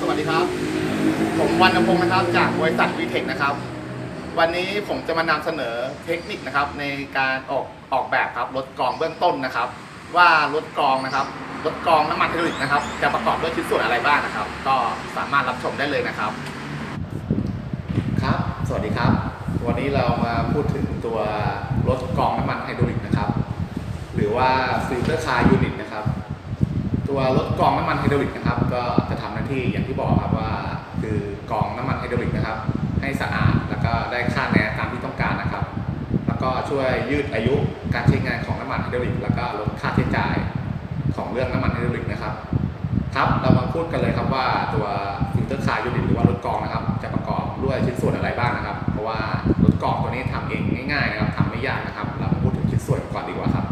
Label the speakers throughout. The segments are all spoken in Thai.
Speaker 1: สวัสดีครับ ผมวันนพงศ์นะครับ จากบริษัทวีเทคนะครับ วันนี้ผมจะมานำเสนอเทคนิคนะครับ ในการออกออกแบบครับรถกรองเบื้องต้นนะครับ ว่ารถกรองนะครับรถกรองน้ำมันไฮดรอลิกนะครับ จะประกอบด้วยชิ้นส่วนอะไรบ้างนะครับ ก็สามารถรับชมได้เลยนะครับ ครับ สวัสดีครับ วันนี้เรามาพูดถึงตัวรถกรองน้ำมันไฮดรอลิกนะครับ หรือว่าฟิลเตอร์คาร์ยูนิตนะครับ ตัวรถกรองน้ำมันไฮดรอลิกนะครับ ก็ ที่อย่างที่บอกครับว่าคือกองน้ำมันไฮดรอลิกนะครับ ให้สะอาดแล้วก็ได้ค่าแนตามที่ต้องการนะครับ แล้วก็ช่วยยืดอายุการใช้งานของน้ำมันไฮดรอลิกแล้วก็ลดค่าใช้จ่ายของเรื่องน้ำมันไฮดรอลิกนะครับครับเรามาพูดกันเลยครับว่าตัวฟิลเตอร์คาร์ยูนิตหรือว่ารถกองนะครับ จะประกอบด้วยชิ้นส่วนอะไรบ้างนะครับ เพราะว่ารถกองตัวนี้ทำเองง่ายๆนะครับทำไม่ยากนะครับ เรามาพูดถึงชิ้นส่วนก่อนดีกว่าครับ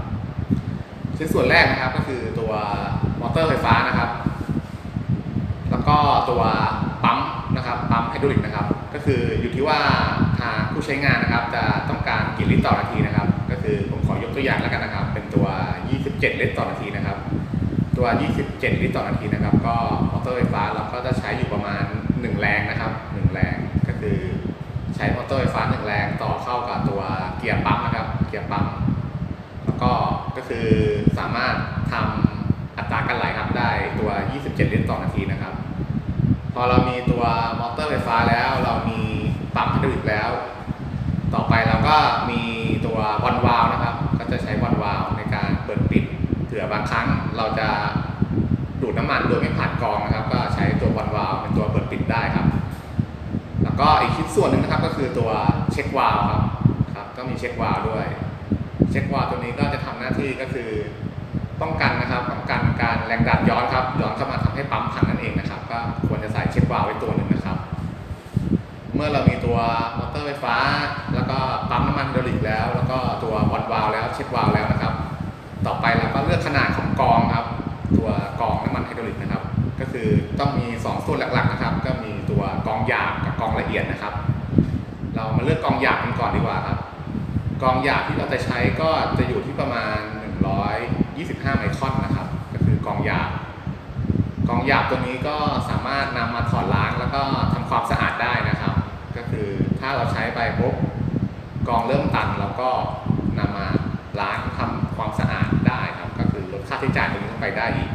Speaker 1: ชิ้นส่วนแรกนะครับก็คือตัวมอเตอร์ไฟฟ้านะครับ ก็ตัวปั๊มนะครับปั๊มไฮดรอลิกนะครับ ก็คืออยู่ที่ว่าทางผู้ใช้งานนะครับ จะต้องการกี่ลิตรต่อนาทีนะครับ ก็คือผมขอยกตัวอย่างแล้วกันนะครับ เป็นตัว 27 ลิตรต่อนาทีนะครับ ตัว 27 ลิตรต่อนาทีนะครับ ก็มอเตอร์ไฟฟ้าเราก็จะใช้อยู่ประมาณ 1 แรงนะครับ 1 แรงก็คือใช้มอเตอร์ไฟฟ้า 1 แรงต่อเข้ากับตัวเกียร์ปั๊มนะครับ เกียร์ปั๊มแล้วก็ก็คือสามารถทำอัตราการไหลครับได้ตัว 27 ลิตรต่อนาทีนะครับ อเรามีตัวมอเตอร์ไฟฟ้าแล้ว เรามีปั๊มไฮดรอลิกแล้ว ต่อไปเราก็มีตัวบอลวาล์นะครับ ก็จะใช้บอลวาล์ในการเปิดปิดเผื่อบางครั้งเราจะดูดน้ำมันโดยไม่ผ่านกองนะครับ ก็ใช้ตัวบอลวาล์เป็นตัวเปิดปิดได้ครับ แล้วก็อีกชิ้นส่วนหนึ่งนะครับก็คือตัวเช็ควาล์ครับครับ ก็มีเช็ควาล์ด้วย เช็ควาล์ตัวนี้ก็จะทำหน้าที่ก็คือป้องกันนะครับป้องกันการแรงดันย้อนครับย้อนเข้ามาทำให้ปั๊มพังนั่นเองนะครับ ส่เช็ควาล์วไว้ตัวหนึ่งนะครับ เมื่อเรามีตัวมอเตอร์ไฟฟ้า แล้วก็ปั๊มน้ำมันไฮดรอลิกแล้ว แล้วก็ตัวบอลวาล์วแล้วเช็ควาล์วแล้วนะครับ ต่อไปเราก็เลือกขนาดของกองครับ ตัวกองน้ำมันไฮดรอลิกนะครับ ก็คือต้องมี 2 ส่วนหลักๆนะครับ ก็มีตัวกองหยาบกับกองละเอียดนะครับ เรามาเลือกกองหยาบกันก่อนดีกว่าครับ กองหยาบที่เราจะใช้ก็จะอยู่ที่ประมาณ 125 ไมครอนนะครับ ก็คือกองหยาบ กองหยาบตัวนี้ก็สามารถนำมาถอดล้างแล้วก็ทำความสะอาดได้นะครับ ก็คือถ้าเราใช้ไปปุ๊บกองเริ่มตันแล้วก็นำมาล้างทำความสะอาดได้ครับ ก็คือลดค่าใช้จ่ายตรงนี้ลงไปได้อีก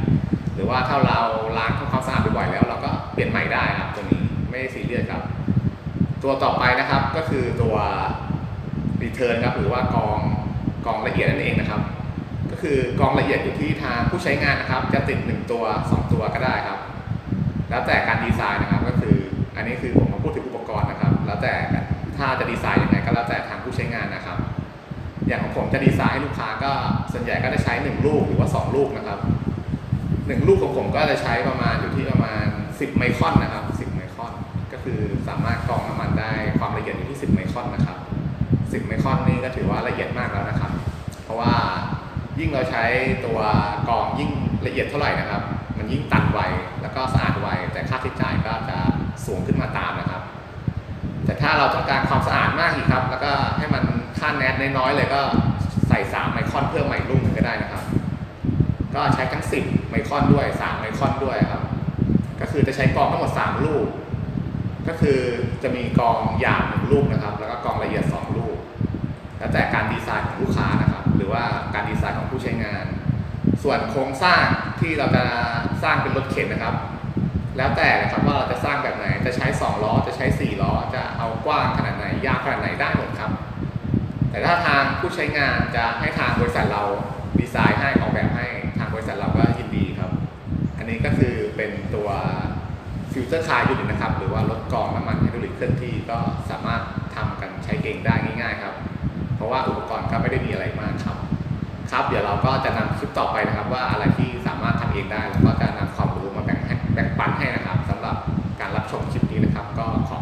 Speaker 1: หรือว่าถ้าเราล้างทำความสะอาดบ่อยๆแล้ว เราก็เปลี่ยนใหม่ได้ครับตัวนี้ไม่ซีเรียสครับ ตัวต่อไปนะครับก็คือตัวรีเทิร์นครับหรือว่ากองกองละเอียดนั่นเองนะครับ ก็คือกองละเอียดอยู่ที่ทางผู้ใช้งานนะครับ จะติด 1 ตัว 2 ตัวก็ได้ครับ แล้วแต่การดีไซน์นะครับก็คืออันนี้คือผมมาพูดถึงอุปกรณ์นะครับ แล้วแต่ถ้าจะดีไซน์ยังไงก็แล้วแต่ทางผู้ใช้งานนะครับ อย่างของผมจะดีไซน์ให้ลูกค้าก็ส่วนใหญ่ก็จะใช้ 1 ลูกหรือว่า 2 ลูกนะครับ 1 ลูกของผมก็จะใช้ประมาณอยู่ที่ประมาณ 10 ไมครอนนะครับ10ไมครอน ก็คือสามารถกรองน้ำมันได้ความละเอียดอยู่ที่ 10 ไมครอนนะครับ 10 ไมครอนนี่ก็ถือว่าละเอียดมากแล้วนะครับ เพราะว่ายิ่งเราใช้ตัวกรองยิ่งละเอียดเท่าไหร่นะครับ มันยิ่งตัดไวแล้วก็สะอาดไวแต่ค่าใช้จ่ายก็จะสูงขึ้นมาตามนะครับ แต่ถ้าเราต้องการความสะอาดมากอีกครับ แล้วก็ให้มันค่าแนทน้อยๆเลยก็ใส่ 3 ไมครอนเพิ่มใหม่ลูกหนึ่งก็ได้นะครับ ก็ใช้ทั้ง 10 ไมครอนด้วย 3 ไมครอนด้วยครับ ก็คือจะใช้กองทั้งหมด 3 ลูก ก็คือจะมีกองหยาบหนึ่งลูกนะครับ แล้วก็กองละเอียด 2 ลูก แล้วแต่การดีไซน์ของลูกค้านะครับ หรือว่าการดีไซน์ของผู้ใช้งาน ส่วนโครงสร้าง ที่เราจะสร้างเป็นรถเข็นนะครับ แล้วแต่นะครับว่าเราจะสร้างแบบไหนจะใช้ 2 ล้อจะใช้ 4 ล้อ จะเอากว้างขนาดไหนยาวขนาดไหนได้หมดครับ แต่ถ้าทางผู้ใช้งานจะให้ทางบริษัทเราดีไซน์ให้ออกแบบให้ทางบริษัทเราก็ยินดีครับ อันนี้ก็คือเป็นตัวฟิลเตอร์คาร์ยูนิตนะครับ หรือว่ารถกรองน้ำมันไฮดรอลิกเคลื่อนที่ก็สามารถทำกันใช้เองได้ง่ายๆครับ เพราะว่าอุปกรณ์ก็ไม่ได้มีอะไรมากครับ ครับ เดี๋ยวเราก็จะนำคลิปต่อไปนะครับว่าอะไรที่ องได้ แล้วก็จะนำความรู้มาแบ่งให้แบ่งปันให้นะครับสำหรับการรับชมคลิปนี้นะครับ ก็ขอ